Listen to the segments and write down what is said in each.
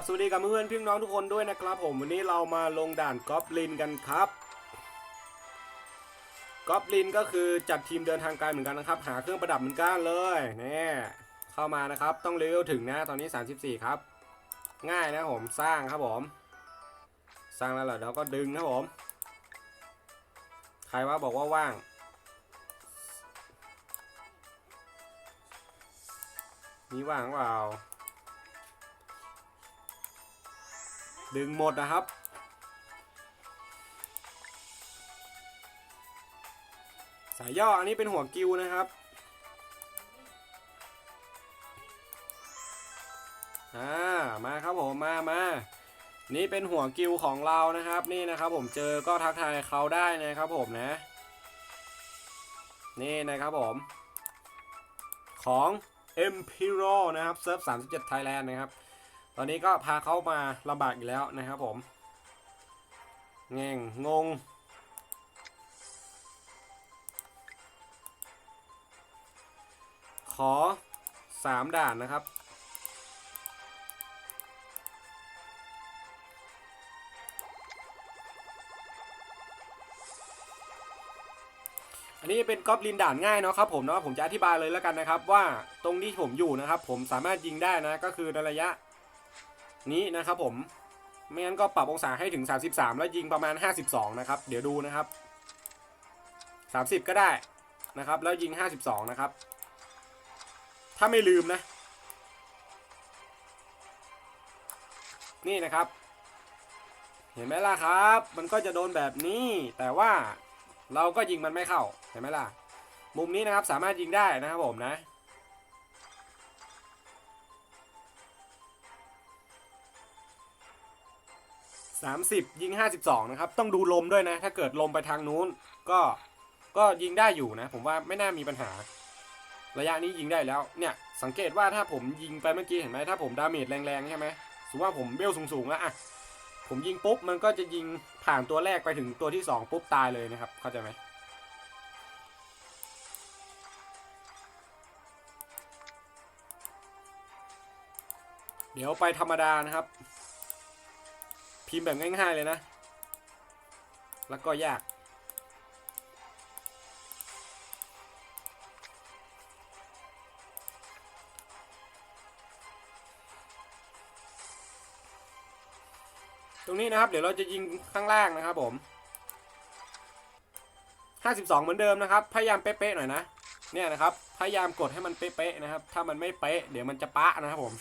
บสวัสดีกับเพื่อนๆพี่น้องทุกคนด้วยนะครับ ผมวันนี้เรามาลงด่านกอบลินกันครับกอบลินก็คือจัดทีมเดินทางไกลเหมือนกันนะครับ หาเครื่องประดับเหมือนกันเลยเนี่ยเข้ามานะครับ ต้องเลเวลถึงนะตอนนี้ 34 ครับ ง่ายนะผมสร้างครับผม สร้างแล้วเหรอเดี๋ยวก็ดึงครับผม ใครว่าบอกว่าว่างมีว่างเปล่า ดึงหมดนะครับ สายย่ออันนี้เป็นหัวกิวนะครับอ่ามาครับผมมามานี่เป็นหัวกิวของเรานะครับ นี่นะครับผมเจอก็ทักทายเขาได้นะครับผมนะ นี่นะครับผม ของ e m p e r o นะครับเซิร์ฟ37 Thailand นะครับ ตอนนี้ก็พาเขามาลำบากอีกแล้วนะครับผมเงงงง ขอสามด่านนะครับ อันนี้เป็นก๊อบลินด่านง่ายเนาะครับผมเนาะผมจะอธิบายเลยแล้วกันนะครับ ว่าตรงที่ผมอยู่นะครับ ผมสามารถยิงได้นะก็คือในระยะ นี้นะครับผม ไม่งั้นก็ปรับองศาให้ถึง 33 แล้วยิงประมาณ 52 นะครับ เดี๋ยวดูนะครับ 30 ก็ได้นะครับ แล้วยิง 52 นะครับ ถ้าไม่ลืมนะ นี่นะครับ เห็นไหมล่ะครับ มันก็จะโดนแบบนี้ แต่ว่าเราก็ยิงมันไม่เข้า เห็นไหมล่ะ มุมนี้นะครับสามารถยิงได้นะครับผมนะ 30 ยิง 52 นะครับ ต้องดูลมด้วยนะ ถ้าเกิดลมไปทางนู้น ก็ ก็ยิงได้อยู่นะ ผมว่าไม่น่ามีปัญหา ระยะนี้ยิงได้แล้ว เนี่ย สังเกตว่าถ้าผมยิงไปเมื่อกี้เห็นไหม ถ้าผมดาเมจแรงๆใช่ไหมสมมติว่าผมเบลสูงๆแล้วอะผมยิงปุ๊บ มันก็จะยิงผ่านตัวแรกไปถึงตัวที่ 2 ปุ๊บตายเลยนะครับ เข้าใจไหมเดี๋ยวไปธรรมดานะครับ พิมพ์แบบง่ายๆเลยนะ แล้วก็ยาก ตรงนี้นะครับ เดี๋ยวเราจะยิงข้างล่างนะครับผม 52 เหมือนเดิมนะครับ พยายามเป๊ะๆหน่อยนะ เนี่ยนะครับ พยายามกดให้มันเป๊ะๆนะครับ ถ้ามันไม่เป๊ะ เดี๋ยวมันจะปะนะครับผม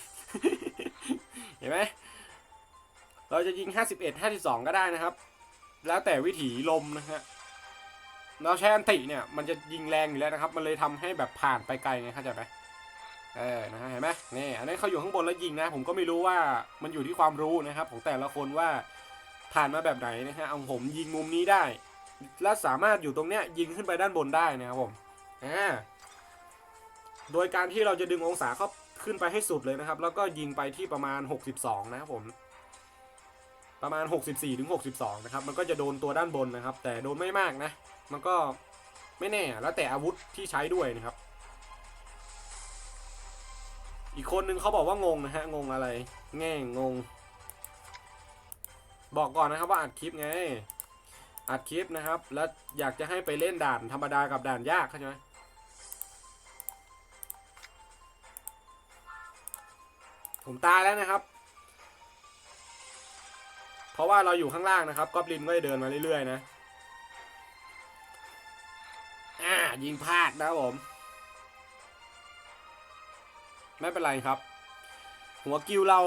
เห็นไหม เราจะยิง 51 52 ก็ได้นะครับ แล้วแต่วิถีลมนะฮะเราใช้อันติเนี่ยมันจะยิงแรงอยู่แล้วนะครับ มันเลยทำให้แบบผ่านไปไกลไงเข้าใจไหมเออนะฮะเห็นไหมนี่อันนี้เขาอยู่ข้างบนแล้วยิงนะ ผมก็ไม่รู้ว่ามันอยู่ที่ความรู้นะครับ ของแต่ละคนว่าผ่านมาแบบไหนนะฮะเอาผมยิงมุมนี้ได้ และสามารถอยู่ตรงเนี้ยยิงขึ้นไปด้านบนได้นะครับผมอ่าโดยการที่เราจะดึงองศาเข้าขึ้นไปให้สุดเลยนะครับ แล้วก็ยิงไปที่ประมาณ 62 นะครับผม ประมาณ 64ถึง62 นะครับ มันก็จะโดนตัวด้านบนนะครับ แต่โดนไม่มากนะ มันก็ไม่แน่แล้วแต่อาวุธที่ใช้ด้วยนะครับ อีกคนนึงเขาบอกว่างงนะฮะ งงอะไร แง่งง บอกก่อนนะครับว่าอัดคลิปไง อัดคลิปนะครับ แล้วอยากจะให้ไปเล่นด่านธรรมดากับด่านยากเข้าใจไหมผมตายแล้วนะครับ ราะว่าเราอยู่ข้างล่างนะครับก๊อบลินก็จะเดินมาเรื่อยๆนะอ่ายิงพลาดนะผม ไม่เป็นไรครับ หัวกิวเรา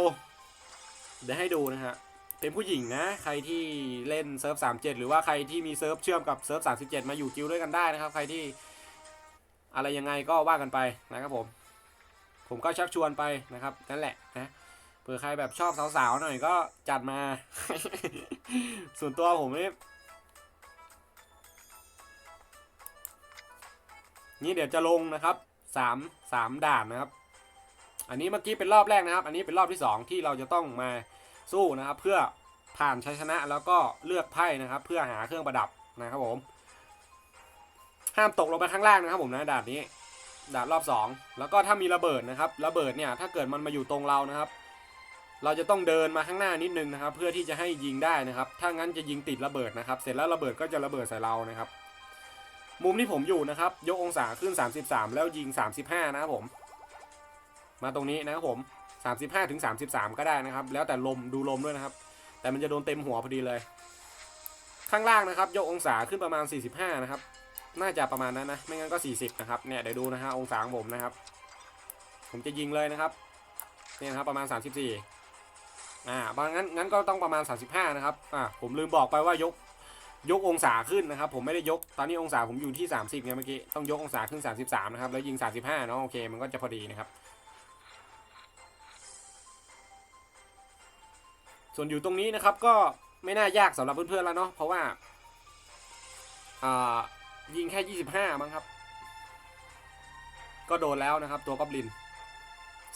เดี๋ยวให้ดูนะฮะเป็นผู้หญิงนะ ใครที่เล่นเซิร์ฟ37 หรือว่าใครที่มีเซิร์ฟเชื่อมกับเซิร์ฟ37 มาอยู่กิวด้วยกันได้นะครับ ใครที่อะไรยังไงก็ว่ากันไปนะครับผม ผมก็ชักชวนไปนะครับนั่นแหละนะ เผื่อใครแบบชอบสาวๆหน่อยก็จัดมา ส่วนตัวผมนี่นี่เดี๋ยวจะลงนะครับสามสามด่านนะครับ อันนี้เมื่อกี้เป็นรอบแรกนะครับ อันนี้เป็นรอบที่สองที่เราจะต้องมาสู้นะครับ เพื่อผ่านชัยชนะแล้วก็เลือกไพ่นะครับ เพื่อหาเครื่องประดับนะครับผม ห้ามตกลงไปข้างล่างนะครับ ผมนะด่านนี้ด่านรอบ 2 แล้วก็ถ้ามีระเบิดนะครับ ระเบิดเนี่ยถ้าเกิดมันมาอยู่ตรงเรานะครับ เราจะต้องเดินมาข้างหน้านิดนึงนะครับ เพื่อที่จะให้ยิงได้นะครับ ถ้างั้นจะยิงติดระเบิดนะครับ เสร็จแล้วระเบิดก็จะระเบิดใส่เรานะครับ มุมที่ผมอยู่นะครับ ยกองศาขึ้น 33 แล้วยิง 35 นะครับผม มาตรงนี้นะครับผม 35ถึง33 ก็ได้นะครับ แล้วแต่ลมดูลมด้วยนะครับ แต่มันจะโดนเต็มหัวพอดีเลย ข้างล่างนะครับ ยกองศาขึ้นประมาณ 45 นะครับ น่าจะประมาณนั้นนะ ไม่งั้นก็ 40 นะครับ เนี่ยเดี๋ยวดูนะฮะองศาของผมนะครับ ผมจะยิงเลยนะครับ เนี่ยนะครับประมาณ 34 อ่าบางงั้นงั้นก็ต้องประมาณ 35 นะครับอ่าผมลืมบอกไปว่ายกยกองศาขึ้นนะครับ ผมไม่ได้ยกตอนนี้องศาผมอยู่ที่ 30ไงเมื่อกี้ต้องยกองศาขึ้น 33 นะครับ แล้วยิง 35 เนาะโอเค มันก็จะพอดีนะครับ ส่วนอยู่ตรงนี้นะครับก็ไม่น่ายากสำหรับเพื่อนๆแล้วเนาะเพราะว่าอ่ายิงแค่ 25 มั้งครับ ก็โดนแล้วนะครับ ตัวกอบลิน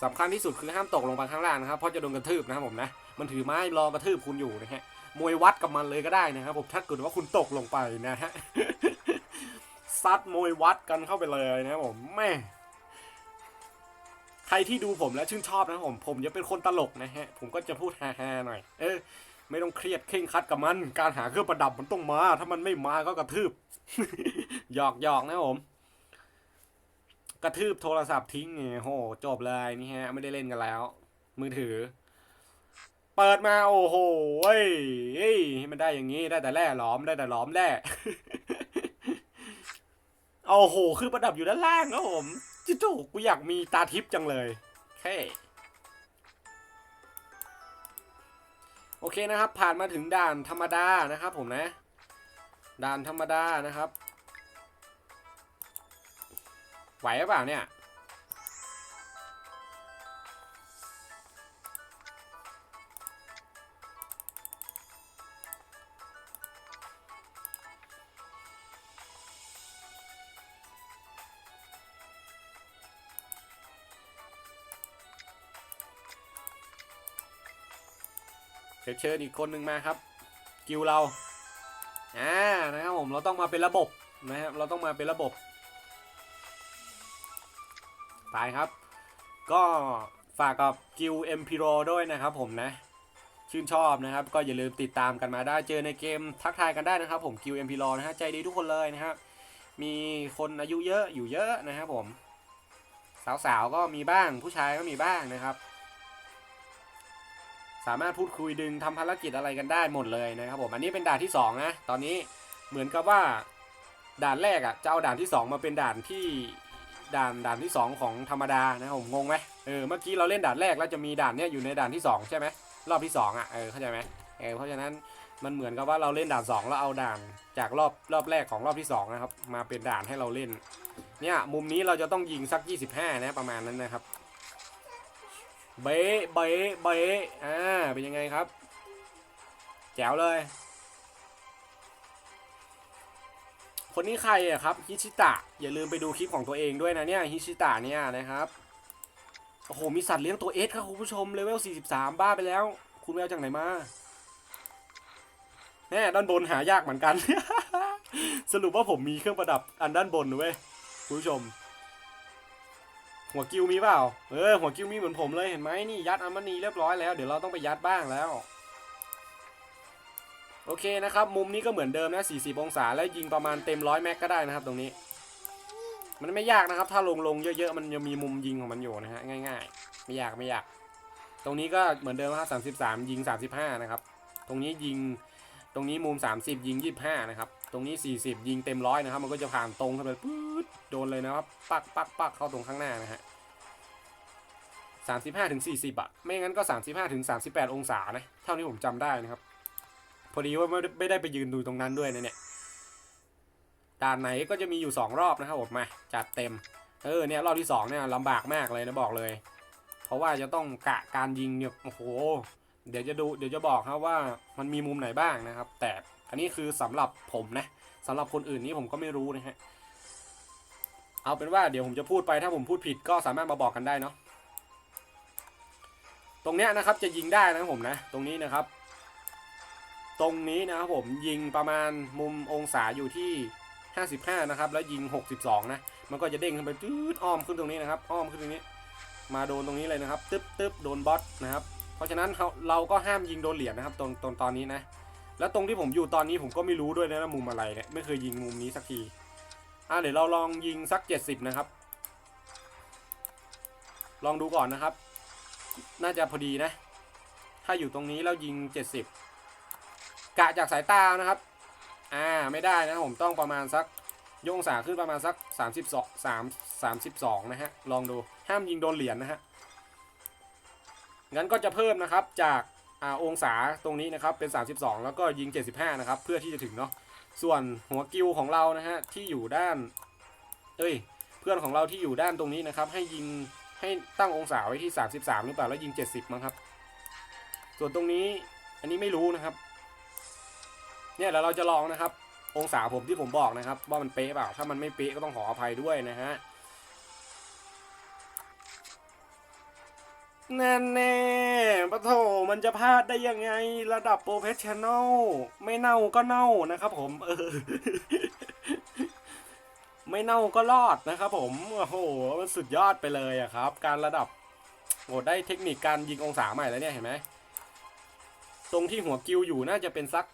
สำคัญที่สุดคือห้ามตกลงไปข้างล่างนะครับเพราะจะโดนกระทืบนะครับผมนะ มันถือไม้รอกระทืบคุณอยู่นะฮะมวยวัดกับมันเลยก็ได้นะครับผมถ้าเกิดว่าคุณตกลงไปนะฮะซัดมวยวัดกันเข้าไปเลยนะครับผมแม่ใครที่ดูผมแล้วชื่นชอบนะผม ผมจะเป็นคนตลกนะฮะ ผมก็จะพูดฮาๆหน่อย เออ ไม่ต้องเครียดเคร่งคัดกับมัน การหาเครื่องประดับมันต้องมา ถ้ามันไม่มาก็กระทืบ หยอกหยอกนะผม กระทืบโทรศัพท์ทิ้งไงโหจบเลยนี่ฮะ ไม่ได้เล่นกันแล้ว มือถือ เปิดมาโอ้โหเฮ้ยเฮ้ยให้มันได้อย่างนี้ได้แต่แร่หลอมได้แต่หลอมแร่โอ้โห คือประดับอยู่ด้านล่างนะผมจิจูกูอยากมีตาทิพย์จังเลยแค่โอเคนะครับ ผ่านมาถึงด่านธรรมดานะครับผมนะ ด่านธรรมดานะครับ ไหวหรือเปล่าเนี่ยเชิญเชิญอีกคนหนึ่งมาครับ กิวเรา อ่า นะครับผม เราต้องมาเป็นระบบนะครับ เราต้องมาเป็นระบบ ไปครับ ก็ฝากกับกิวเอ็มพีโรด้วยนะครับผมนะ ชื่นชอบนะครับ ก็อย่าลืมติดตามกันมาได้เจอในเกมทักทายกันได้นะครับ ผมกิวเอ็มพีโรนะฮะใจดีทุกคนเลยนะครับมีคนอายุเยอะอยู่เยอะนะครับผม สาวๆก็มีบ้างผู้ชายก็มีบ้างนะครับ สามารถพูดคุยดึงทำภารกิจอะไรกันได้หมดเลยนะครับผมอันนี้เป็นด่านที่สองนะตอนนี้เหมือนกับว่าด่านแรกอะ่ะจะเอาด่านที่สองมาเป็นด่านที่ ด่านด่านที่สองของธรรมดานะผมงงไหมเออเมื่อกี้เราเล่นด่านแรกแล้วจะมีด่านเนี้ยอยู่ในด่านที่สองใช่ไหมรอบที่สองอะเออเข้าใจไหมเออเพราะฉะนั้นมันเหมือนกับว่าเราเล่นด่านสองแล้วเอาด่านจากรอบรอบแรกของรอบที่สองนะครับมาเป็นด่านให้เราเล่นเนี่ยมุมนี้เราจะต้องยิงสัก 25 นะประมาณนั้นนะครับเบ๊เบ๊เบ๊อ่าเป็นยังไงครับ แจ๋วเลย คนนี้ใครอะครับฮิชิตะอย่าลืมไปดูคลิปของตัวเองด้วยนะเนี่ยฮิชิตะเนี่ยนะครับโอ้โหมีสัตว์เลี้ยงตัวเอสครับคุณผู้ชมเลเวล43 บ้าไปแล้ว คุณไปเอาจากไหนมาแน่ด้านบนหายากเหมือนกัน สรุปว่าผมมีเครื่องประดับอันด้านบนเว้ยคุณผู้ชม หัวกิวมีเปล่าเออหัวกิวมีเหมือนผมเลยเห็นไหมนี่ยัดอัมมณีเรียบร้อยแล้วเดี๋ยวเราต้องไปยัดบ้างแล้ว โอเคนะครับ มุมนี้ก็เหมือนเดิมนะ 40 องศา แล้วยิงประมาณเต็มร้อยแม็กก็ได้นะครับตรงนี้ มันไม่ยากนะครับ ถ้าลงลงเยอะๆ มันจะมีมุมยิงของมันอยู่นะฮะ ง่าย ๆ ไม่ยากไม่ยาก ตรงนี้ก็เหมือนเดิมครับ33 ยิง 35 นะครับ ตรงนี้ยิง ตรงนี้มุม 30 ยิง 25 นะครับ ตรงนี้ 40 ยิงเต็มร้อยนะครับ มันก็จะผ่านตรงเข้าไปปื๊ดโดนเลยนะครับ ปักปักปักเข้าตรงข้างหน้านะฮะ35ถึง40อะไม่งั้นก็ 35ถึง38 องศานะ เท่าที่ผมจำได้นะครับ พอดีว่าไม่ได้ไม่ได้ไปยืนดูตรงนั้นด้วยนะเนี่ยด่านไหนก็จะมีอยู่2รอบนะครับผมมาจัดเต็ม เออเนี่ยรอบที่2เนี่ยลำบากมากเลยนะบอกเลย เพราะว่าจะต้องกะการยิงเนี่ยโอ้โห เดี๋ยวจะดูเดี๋ยวจะบอกครับว่ามันมีมุมไหนบ้างนะครับ แต่อันนี้คือสำหรับผมนะสำหรับคนอื่นนี้ผมก็ไม่รู้นะฮะเอาเป็นว่าเดี๋ยวผมจะพูดไปถ้าผมพูดผิดก็สามารถมาบอกกันได้เนาะตรงเนี้ยนะครับจะยิงได้นะผมนะ ตรงนี้นะครับ ตรงนี้นะครับผมยิงประมาณมุมองศาอยู่ที่ 55 นะครับ แล้วยิง 62 นะ มันก็จะเด้งขึ้นไปจืดอ้อมขึ้นตรงนี้นะครับ อ้อมขึ้นตรงนี้ มาโดนตรงนี้เลยนะครับ ตึ๊บตึ๊บโดนบอสนะครับ เพราะฉะนั้นเราก็ห้ามยิงโดนเหรียญนะครับตรงตรงตอนนี้นะ แล้วตรงที่ผมอยู่ตอนนี้ผมก็ไม่รู้ด้วยนะมุมอะไรเนี่ย ไม่เคยยิงมุมนี้สักที อะเดี๋ยวเราลองยิงสัก 70 นะครับ ลองดูก่อนนะครับ น่าจะพอดีนะ ถ้าอยู่ตรงนี้แล้วยิง 70 กะจากสายตานะครับ อ่าไม่ได้นะผมต้องประมาณสักยองศาขึ้นประมาณสัก 32 3 32 นะฮะ ลองดูห้ามยิงโดนเหรียญนะฮะ งั้นก็จะเพิ่มนะครับจากอ่าองศาตรงนี้นะครับเป็น 32 แล้วก็ยิง 75 นะครับ เพื่อที่จะถึงเนาะส่วนหัวกิวของเรานะฮะที่อยู่ด้านเอ้ยเพื่อนของเราที่อยู่ด้านตรงนี้นะครับ ให้ยิงให้ตั้งองศาไว้ที่ 33 หรือเปล่าแล้วยิง 70 มั้งครับ ส่วนตรงนี้อันนี้ไม่รู้นะครับ เนี่ยแล้วเราจะลองนะครับ องศาผมที่ผมบอกนะครับ ว่ามันเป๊ะเปล่า ถ้ามันไม่เป๊ะก็ต้องขออภัยด้วยนะฮะแน่แน่ปะโถมันจะพลาดได้ยังไง ระดับโปรเฟชชั่นอลไม่เน่าก็เน่านะครับผม เออ ไม่เน่าก็รอดนะครับผม โอ้โห มันสุดยอดไปเลยอะครับ การระดับโหได้เทคนิคการยิงองศาใหม่แล้วเนี่ยเห็นไหม ตรงที่หัวกิวอยู่น่าจะเป็นสัก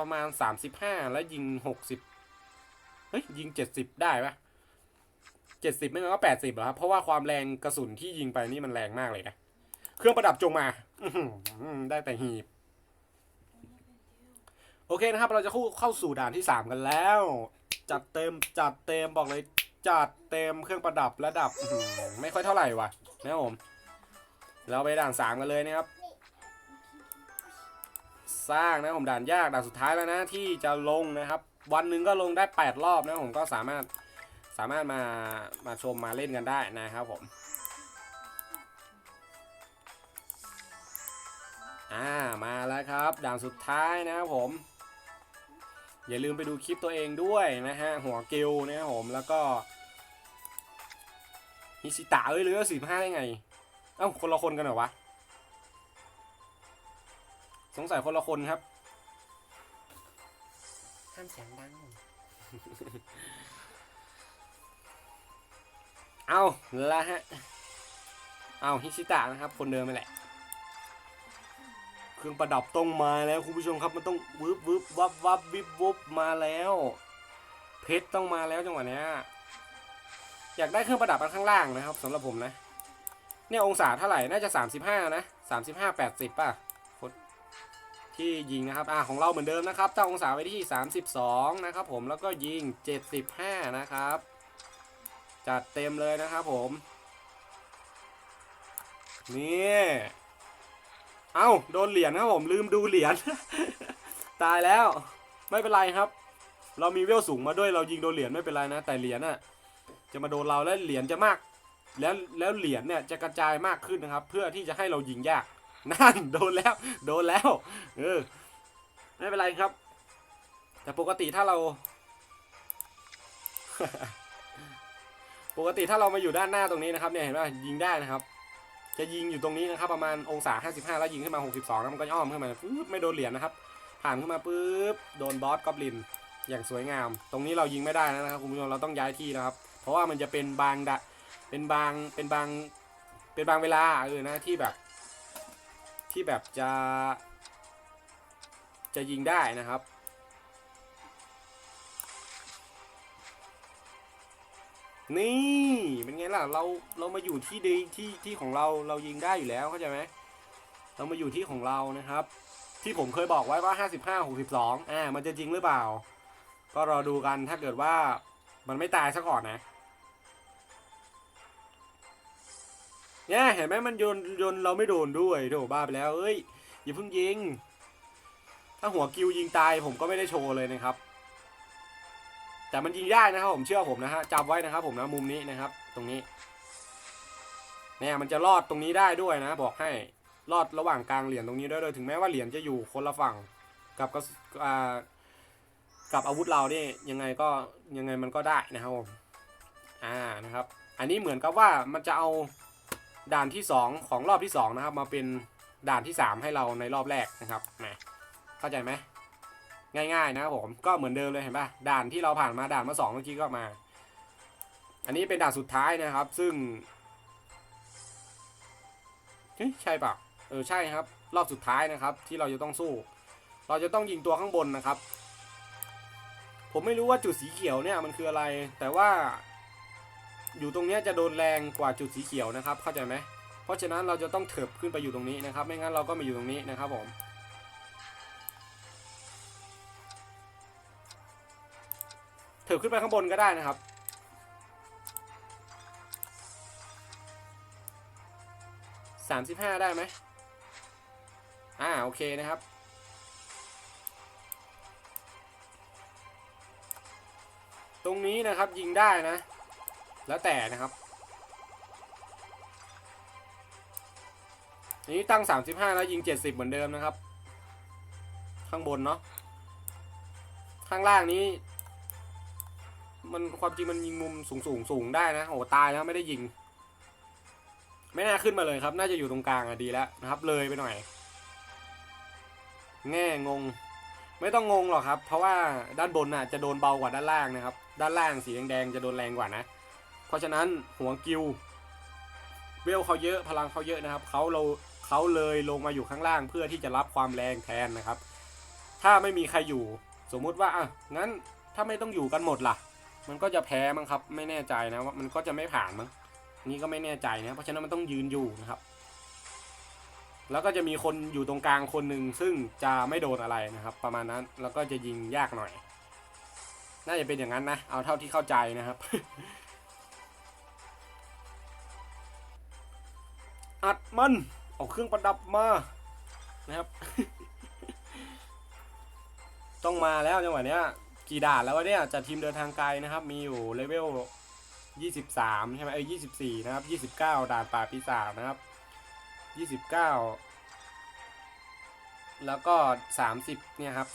ประมาณ 35 แล้วยิง 60 เฮ้ย ยิง 70 ได้ปะ70 ไม่งั้นก็ 80เหรอครับ เพราะว่าความแรงกระสุนที่ยิงไปนี่มันแรงมากเลยนะ เครื่องประดับจงมาได้แต่หีบ โอเคนะครับ เราจะเข้าเข้าสู่ด่านที่ 3 กันแล้ว จัดเต็มจัดเต็มบอกเลยจัดเต็มเครื่องประดับระดับไม่ค่อยเท่าไหร่วะนะครับผมเราไปด่าน 3 กันเลยนะครับ สร้างนะผมด่านยากด่านสุดท้ายแล้วนะที่จะลงนะครับ วันหนึ่งก็ลงได้ 8 รอบนะผมก็สามารถสามารถมามาชมมาเล่นกันได้นะครับผมอ่ามาแล้วครับด่านสุดท้ายนะครับผม อย่าลืมไปดูคลิปตัวเองด้วยนะฮะหัวเกลนะครับผมแล้วก็ฮิชิตะเอ้ยหรือว่าสี่ห้าได้ไงเอ้าคนละคนกันเหรอวะ สงสัยคนละคนครับ ห้ามเสียงดัง เอาละฮะ เอาฮิชิตะนะครับ คนเดิมไปแหละ เครื่องประดับต้องมาแล้วคุณผู้ชมครับ มันต้องวืบวืบวับวับวิบวุบมาแล้ว เพชรต้องมาแล้วจังหวะเนี้ย อยากได้เครื่องประดับอันข้างล่างนะครับสำหรับผมนะ เนี่ยองศาเท่าไหร่ น่าจะ 35 นะ 35 80 ป่ะคน ที่ยิงนะครับอ่าของเราเหมือนเดิมนะครับตั้งองศาไว้ที่ 32 นะครับผมแล้วก็ยิง 75 นะครับ จัดเต็มเลยนะครับผม นี่ เอ้าโดนเหรียญครับผมลืมดูเหรียญ ตายแล้วไม่เป็นไรครับ เรามีเวลสูงมาด้วยเรายิงโดนเหรียญไม่เป็นไรนะ แต่เหรียญน่ะจะมาโดนเราแล้วเหรียญจะมาก แล้วแล้วเหรียญเนี่ยจะกระจายมากขึ้นนะครับ เพื่อที่จะให้เรายิงยาก นั่นโดนแล้ว โดนแล้ว เออ ไม่เป็นไรครับ แต่ปกติถ้าเรา ปกติถ้าเรามาอยู่ด้านหน้าตรงนี้นะครับ เนี่ยเห็นไหมยิงได้นะครับ จะยิงอยู่ตรงนี้นะครับ ประมาณองศา 55 แล้วยิงขึ้นมา 62แล้วมันก็อ้อมขึ้นมาปุ๊บไม่โดนเหรียญนะครับ ผ่านขึ้นมาปุ๊บโดนบอสกอบลิน อย่างสวยงาม ตรงนี้เรายิงไม่ได้นะครับคุณผู้ชมเราต้องย้ายที่นะครับ เพราะว่ามันจะเป็นบางดะเป็นบางเป็นบางเป็นบางเวลาเออนะที่แบบ ที่แบบจะ จะยิงได้นะครับ นี่เป็นไงล่ะเราเรามาอยู่ที่ดีที่ที่ของเราเรายิงได้อยู่แล้วเข้าใจไหมเรามาอยู่ที่ของเรานะครับ ที่ผมเคยบอกไว้ว่า 55 62อ่ามันจะจริงหรือเปล่า ก็รอดูกันถ้าเกิดว่ามันไม่ตายซะก่อนนะ เนี่ยเห็นไหมมันโยนโยนเราไม่โดนด้วยโถบ้าไปแล้วเอ้ยอย่าเพิ่งยิง ถ้าหัวกิวยิงตายผมก็ไม่ได้โชว์เลยนะครับ แต่มันยิงได้นะครับผมเชื่อผมนะฮะจำไว้นะครับ ผมนะมุมนี้นะครับ ตรงนี้เนี่ยมันจะรอดตรงนี้ได้ด้วยนะ บอกให้รอดระหว่างกลางเหรียญตรงนี้ได้วยโดยถึงแม้ว่าเหรียญจะอยู่คนละฝั่งกับกับอ่ากับอาวุธเรานี่ยังไงก็ยังไงมันก็ได้นะครับผมอ่านะครับ อันนี้เหมือนกับว่ามันจะเอา ด่านที่สองของรอบที่สองนะครับ มาเป็นด่านที่สามให้เราในรอบแรกนะครับแหมเข้าใจไหมง่ายๆนะครับผมก็เหมือนเดิมเลยเห็นปะด่านที่เราผ่านมาด่านมาสองเมื่อกี้ก็มา อันนี้เป็นด่านสุดท้ายนะครับ ซึ่งเฮ้ยใช่ปล่าเออใช่ครับ รอบสุดท้ายนะครับ ที่เราจะต้องสู้ เราจะต้องยิงตัวข้างบนนะครับ ผมไม่รู้ว่าจุดสีเขียวเนี่ยมันคืออะไร แต่ว่า อยู่ตรงเนี้ยจะโดนแรงกว่าจุดสีเขียวนะครับ เข้าใจไหมเพราะฉะนั้นเราจะต้องเถิบขึ้นไปอยู่ตรงนี้นะครับ ไม่งั้นเราก็มาอยู่ตรงนี้นะครับผมเถิบขึ้นไปข้างบนก็ได้นะครับสามสิบห้าได้ไหมอ่าโอเคนะครับตรงนี้นะครับยิงได้นะ แล้วแต่นะครับอันนี้ตั้ง 35 แล้วยิง 70 เหมือนเดิมนะครับ ข้างบนเนาะข้างล่างนี้ มันความจริงมันยิงมุมสูงสูงสูงได้นะโอ้ตายแล้วไม่ได้ยิง ไม่น่าขึ้นมาเลยครับ น่าจะอยู่ตรงกลางอะดีแล้วนะครับ เลยไปหน่อย แง่งง ไม่ต้องงงหรอกครับ เพราะว่าด้านบนน่ะจะโดนเบากว่าด้านล่างนะครับ ด้านล่างสีแดงๆจะโดนแรงกว่านะ เพราะฉะนั้นหัวกิวเวลเขาเยอะพลังเขาเยอะนะครับเขาเราเขาเลยลงมาอยู่ข้างล่างเพื่อที่จะรับความแรงแทนนะครับ ถ้าไม่มีใครอยู่ สมมุติว่าอะงั้นถ้าไม่ต้องอยู่กันหมดล่ะ มันก็จะแพ้มั้งครับ ไม่แน่ใจนะว่ามันก็จะไม่ผ่านมั้งนี่ก็ไม่แน่ใจนะเพราะฉะนั้นมันต้องยืนอยู่นะครับ แล้วก็จะมีคนอยู่ตรงกลางคนหนึ่งซึ่งจะไม่โดนอะไรนะครับ ประมาณนั้นแล้วก็จะยิงยากหน่อย น่าจะเป็นอย่างนั้นนะ เอาเท่าที่เข้าใจนะครับ อัดมัน เอาเครื่องประดับมานะครับ ต้องมาแล้วจังหวะเนี้ย กี่ด่านแล้ววะเนี่ยจัดทีมเดินทางไกลนะครับ มีอยู่เลเวล23 ใช่ไหมเอ้ย24 นะครับ 29 ด่านป่าปีศาจนะครับ 29 แล้วก็ 30 เนี่ยครับ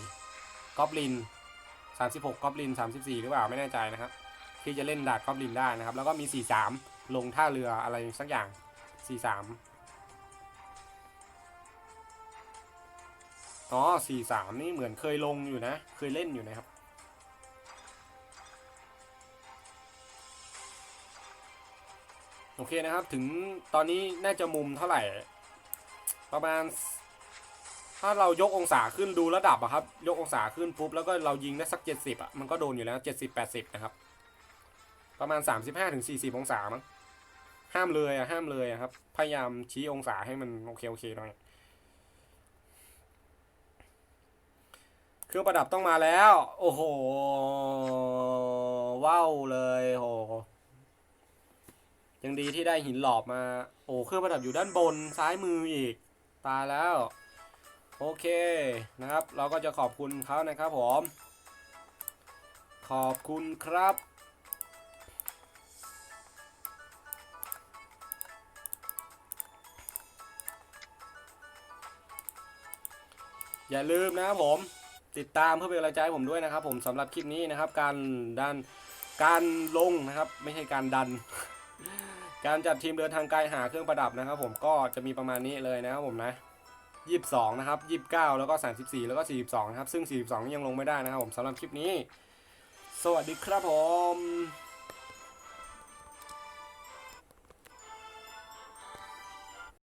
34กอบลิน 36กอบลิน 34 หรือเปล่าไม่แน่ใจนะครับ ที่จะเล่นดาดกอบลินได้นะครับ แล้วก็มี 43 ลงท่าเรืออะไรสักอย่าง 43อ๋อ43นี่เหมือนเคยลงอยู่นะ เคยเล่นอยู่นะครับ โอเคนะครับ ถึงตอนนี้น่าจะมุมเท่าไหร่ ประมาณ ถ้าเรายกองศาขึ้นดูระดับอะครับ ยกองศาขึ้นปุ๊บ แล้วก็เรายิงได้สัก70อะมันก็โดนอยู่แล้ว70 80นะครับ ประมาณ35ถึง40องศามั้ง ห้ามเลยอะห้ามเลยอะครับ พยายามชี้องศาให้มันโอเคโอเคหน่อยเครื่องประดับต้องมาแล้ว โอ้โหว้าวเลยโหยังดีที่ได้หินหลอบมา โอ้เครื่องประดับอยู่ด้านบนซ้ายมืออีก ตายแล้ว โอเคนะครับ เราก็จะขอบคุณเขานะครับผม ขอบคุณครับ อย่าลืมนะครับผมติดตามเพื่อเป็นกำลังใจให้ผมด้วยนะครับ ผมสำหรับคลิปนี้นะครับ การดันการลงนะครับ ไม่ใช่การดัน การจัดทีมเดินทางไกลหาเครื่องประดับนะครับ ผมก็จะมีประมาณนี้เลยนะครับผมนะยี่สิบสองนะครับยี่สิบเก้าแล้วก็สามสิบสี่แล้วก็สี่สิบสองนะครับซึ่งสี่สิบสองยังลงไม่ได้นะครับผมสำหรับคลิปนี้ สวัสดีครับผม